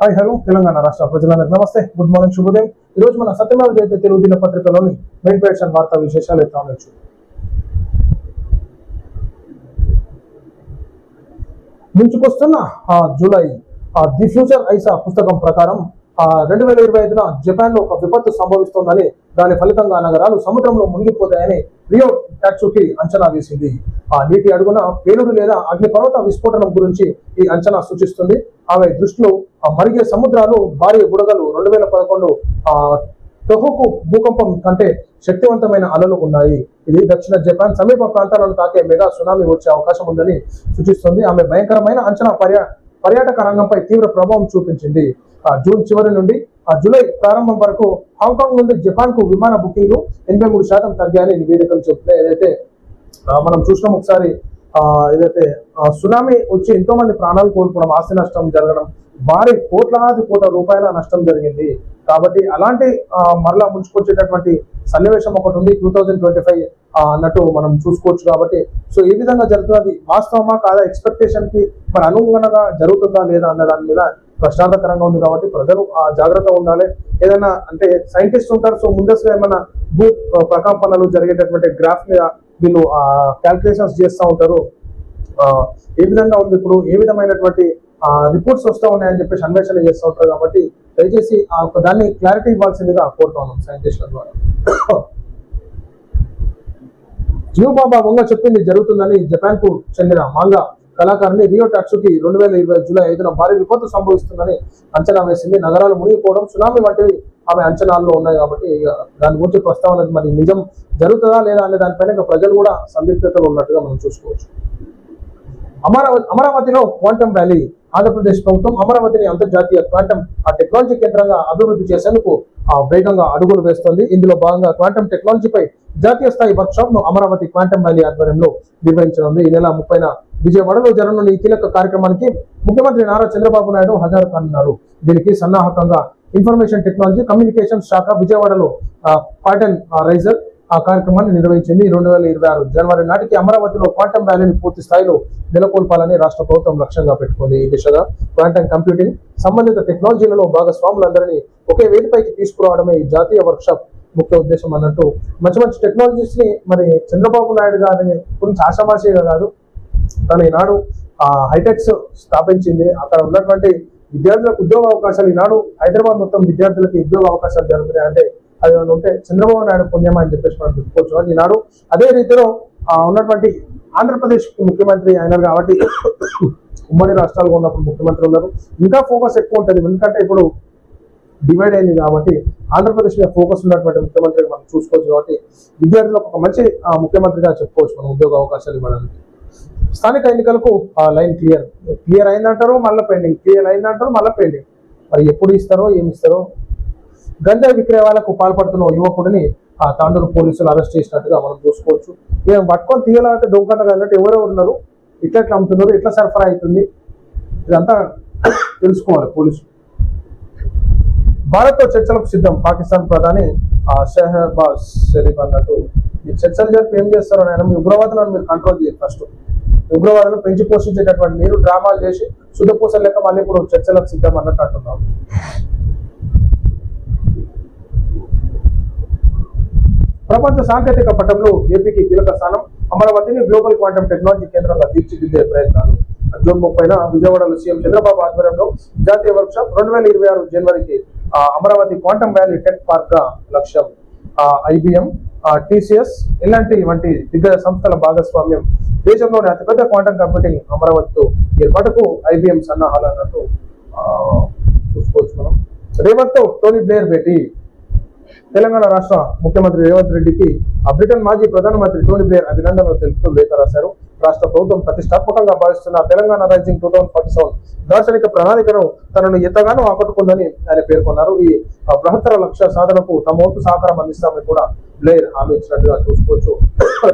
Hi hello Telangana రాష్ట్ర ప్రజలందరికీ నమస్తే. గుడ్ మార్నింగ్ శుభోదయం. ఈ రోజు మన సత్యమేవ జయత తెలుగు దినపత్రికలోని మెయిన్ పేషన్ వార్తా విశేషాలు ఎత్తా ఉండొచ్చు ముంచుకొస్తున్న ఆ జూలై ది ఫ్యూచర్ ఐసా పుస్తకం ప్రకారం ఆ రెండు వేల ఇరవై ఐదున జపాన్లో ఒక విపత్తు సంభవిస్తోందని దాని ఫలితంగా నగరాలు సముద్రంలో మునిగిపోతాయని రియో టాక్సుకి అంచనా వేసింది. ఆ నీటి అడుగున పేలుడు లేదా అగ్నిపర్వత విస్ఫోటనం గురించి ఈ అంచనా సూచిస్తుంది. ఆమె దృష్టిలో మరిగే సముద్రాలు భారీ బుడగలు రెండు వేల పదకొండు ఆ టొహోకు భూకంపం కంటే శక్తివంతమైన అలలు ఉన్నాయి. ఇది దక్షిణ జపాన్ సమీప ప్రాంతాలను తాకే మెగా సునామీ వచ్చే అవకాశం ఉందని సూచిస్తుంది. ఆమె భయంకరమైన అంచనా పర్యా పర్యాటక రంగంపై తీవ్ర ప్రభావం చూపించింది. ఆ జూన్ చివరి నుండి ఆ జూలై ప్రారంభం వరకు హాంకాంగ్ నుండి జపాన్కు విమాన బుకింగ్లు ఎనభై మూడు శాతం తగ్గాయని నివేదికలు చెప్తున్నాయి. ఏదైతే మనం చూసినాం ఒకసారి ఏదైతే సునామీ వచ్చి ఎంతో మంది ప్రాణాలు కోల్పోవడం ఆస్తి నష్టం జరగడం భారీ కోట్లాది కోట్ల రూపాయల నష్టం జరిగింది. కాబట్టి అలాంటి మరలా ముంచుకొచ్చేటటువంటి సన్నివేశం ఒకటి ఉంది టూ థౌజండ్ ట్వంటీ ఫైవ్ అన్నట్టు మనం చూసుకోవచ్చు కాబట్టి. సో ఏ విధంగా జరుగుతుంది వాస్తవమా కాదా? ఎక్స్పెక్టేషన్కి మరి అనుగుణంగా జరుగుతుందా లేదా అన్న దాని మీద ప్రశాంతకరంగా ఉంది కాబట్టి ప్రజలు ఆ జాగ్రత్తగా ఉండాలి. ఏదైనా అంటే సైంటిస్ట్ ఉంటారు సో ముందస్తుగా ఏమైనా భూ ప్రకంపనలు జరిగేటటువంటి గ్రాఫ్ మీద వీళ్ళు క్యాల్కులేషన్స్ చేస్తూ ఉంటారు. ఏ విధంగా ఉంది ఇప్పుడు? ఏ విధమైనటువంటి రిపోర్ట్స్ వస్తూ ఉన్నాయని చెప్పేసి అన్వేషణ చేస్తూ ఉంటారు కాబట్టి దయచేసి ఆ ఒక దాన్ని క్లారిటీ ఇవ్వాల్సిందిగా కోరుతా ఉన్నాం సైంటిస్టుల ద్వారా. జియో వంగ చెప్పింది జరుగుతుందని జపాన్కు చెందిన మాంగా కళాకారుని రియో టాక్సుకి రెండు వేల ఇరవై జూలై ఐదున భారీ విపత్తు సంభవిస్తుందని అంచనా వేసింది. నగరాలు మునిగిపోవడం సునామీ వంటివి ఆమె అంచనాల్లో ఉన్నాయి కాబట్టి ఇక దాని గురించి ప్రస్తావన మరి నిజం జరుగుతుందా లేదా అనే దానిపైన ప్రజలు కూడా సందిగ్ధతలు ఉన్నట్టుగా మనం చూసుకోవచ్చు. అమరావతి అమరావతిలో క్వాంటమ్ వ్యాలీ ఆంధ్రప్రదేశ్ ప్రభుత్వం అమరావతిని అంతర్జాతీయ క్వాంటమ్ ఆ టెక్నాలజీ కేంద్రంగా అభివృద్ధి చేసేందుకు వేగంగా అడుగులు వేస్తోంది. ఇందులో భాగంగా క్వాంటమ్ టెక్నాలజీపై జాతీయ స్థాయి వర్క్ షాప్ను అమరావతి క్వాంటమ్ వ్యాలీ ఆధ్వర్యంలో నిర్వహించనుంది. ఈ నెల ముప్పైన విజయవాడలో జరగనున్న ఈ కీలక కార్యక్రమానికి ముఖ్యమంత్రి నారా చంద్రబాబు నాయుడు హాజరు కానున్నారు దీనికి సన్నాహకంగా ఇన్ఫర్మేషన్ టెక్నాలజీ కమ్యూనికేషన్ శాఖ విజయవాడలో పాటన్ రైజర్ ఆ కార్యక్రమాన్ని నిర్వహించింది రెండు వేల ఇరవై ఆరు జనవరి నాటికి అమరావతిలో క్వాంటమ్ వ్యాలీని పూర్తి స్థాయిలో నెలకొల్పాలని రాష్ట్ర ప్రభుత్వం లక్ష్యంగా పెట్టుకుంది. ఈ దిశగా క్వాంటమ్ కంప్యూటింగ్ సంబంధిత టెక్నాలజీలలో భాగస్వాములందరినీ ఒకే వేదిపైకి తీసుకురావడమే ఈ జాతీయ వర్క్షాప్ ముఖ్య ఉద్దేశం అన్నట్టు మంచి మంచి టెక్నాలజీస్ని మరి చంద్రబాబు నాయుడు గారిని గురించి ఆశామాషిగా కాదు తను ఈనాడు ఆ హైటెక్స్ స్థాపించింది. అక్కడ ఉన్నటువంటి విద్యార్థులకు ఉద్యోగ అవకాశాలు ఈనాడు హైదరాబాద్ మొత్తం విద్యార్థులకు ఉద్యోగ అవకాశాలు జరుగుతున్నాయి. అంటే అది ఏమైనా ఉంటే చంద్రబాబు నాయుడు పుణ్యమా అని చెప్పేసి మనం చెప్పుకోవచ్చు. అని ఈనాడు అదే రీతిలో ఉన్నటువంటి ఆంధ్రప్రదేశ్ ముఖ్యమంత్రి అయినారు కాబట్టి ఉమ్మడి రాష్ట్రాలుగా ఉన్నప్పుడు ముఖ్యమంత్రి ఉన్నారు. ఇంకా ఫోకస్ ఎక్కువ ఉంటుంది. ఎందుకంటే ఇప్పుడు డివైడ్ అయింది కాబట్టి ఆంధ్రప్రదేశ్ మీద ఫోకస్ ఉన్నటువంటి ముఖ్యమంత్రి మనం చూసుకోవచ్చు కాబట్టి విద్యార్థులకు ఒక మంచి ఆ, ముఖ్యమంత్రిగా చెప్పుకోవచ్చు మనం ఉద్యోగ అవకాశాలు ఇవ్వడానికి. స్థానిక ఎన్నికలకు ఆ లైన్ క్లియర్. క్లియర్ అయిందంటారు మళ్ళీ పెండింగ్. క్లియర్ అయిందంటారు మళ్ళీ పెండింగ్. మరి ఎప్పుడు ఇస్తారో ఏమి ఇస్తారో గంజాయి విక్రయాలకు పాల్పడుతున్న యువకుడిని ఆ తాండూరు పోలీసులు అరెస్ట్ చేసినట్టుగా మనం చూసుకోవచ్చు. ఈయన పట్టుకొని తీయాలంటే దొంగతనం అన్నట్టు ఎవరెవరు ఉన్నారు. ఇట్లా ఎట్లా అమ్ముతున్నారు? ఎట్లా సరఫరా అవుతుంది? ఇదంతా తెలుసుకోవాలి పోలీసులు. భారత్తో చర్చలకు సిద్ధం పాకిస్తాన్ ప్రధాని ఆ, షెహబాజ్ షరీఫ్ అన్నట్టు. ఈ చర్చలు జరిపి ఏం చేస్తారు ఆయన మీ ఉగ్రవాదులను మీరు కంట్రోల్ చేయాలి ఫస్ట్ ఉగ్రవాదులను పెంచి పోషించేటటువంటి మీరు డ్రామాలు చేసి శుద్ధపూసలు లెక్క మళ్ళీ ఇప్పుడు చర్చలకు సిద్ధం అన్నట్టు అంటున్నాం. ప్రపంచ సాంకేతిక పటంలో ఏపీకి కీలక స్థానం అమరావతిని గ్లోబల్ క్వాంటమ్ టెక్నాలజీ కేంద్రంగా తీర్చిదిద్దే ప్రయత్నాలు. జూన్ ముప్పైన విజయవాడలో సీఎం చంద్రబాబు ఆధ్వర్యంలో జాతీయ వర్క్ షాప్ రెండు వేల ఇరవై ఆరు జనవరికి అమరావతి క్వాంటమ్ వ్యాలీ టెక్ పార్క్గా లక్ష్యం ఐబిఎం టీసీఎస్ ఇలాంటి వంటి దిగ్గజ సంస్థల భాగస్వామ్యం దేశంలోని అతిపెద్ద క్వాంటమ్ కంప్యూటింగ్ అమరావతితో ఏర్పాటుకు ఐబిఎం సన్నాహాలు అన్నట్టు చూసుకోవచ్చు మనం. రేవంత్తో టోనీ బ్లేయర్ భేటీ. తెలంగాణ రాష్ట్ర ముఖ్యమంత్రి రేవంత్ రెడ్డికి ఆ బ్రిటన్ మాజీ ప్రధానమంత్రి టోనీ బ్లేయర్ అభినందనలు తెలుపుతూ లేఖ రాశారు. రాష్ట్ర ప్రభుత్వం ప్రతిష్టాత్మకంగా భావిస్తున్న Telangana rising two thousand forty seven దార్శనిక ప్రణాళికను తనను ఎంతగానో ఆకట్టుకుందని ఆయన పేర్కొన్నారు. ఈ బృహత్తర లక్ష్య సాధనకు తమ వంతు సహకారం అందిస్తామని కూడా బ్లేయర్ హామీ ఇచ్చినట్టుగా చూసుకోవచ్చు.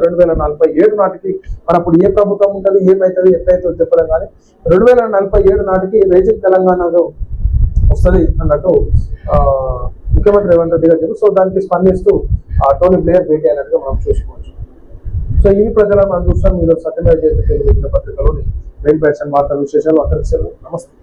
రెండు వేల నలభై ఏడు నాటికి మనప్పుడు ఏ ప్రభుత్వం ఉంటుంది ఏమైతుంది ఎట్లయితే చెప్పలేం కానీ రెండు వేల నలభై ఏడు నాటికి రైజింగ్ తెలంగాణలో వస్తుంది అన్నట్టు ఆ, ముఖ్యమంత్రి రేవంత్ రెడ్డి గారు సో దానికి స్పందిస్తూ ఆ టోనీ ప్లేయర్ భేటీ అయినట్టుగా మనం చూసుకోవచ్చు. సో ఈ ప్రజలను మనం చూస్తాం. మీరు సత్యమేవ జయంతి పత్రికలోని మెయిన్ వార్తా విశేషాలు అక్కడ నమస్తే.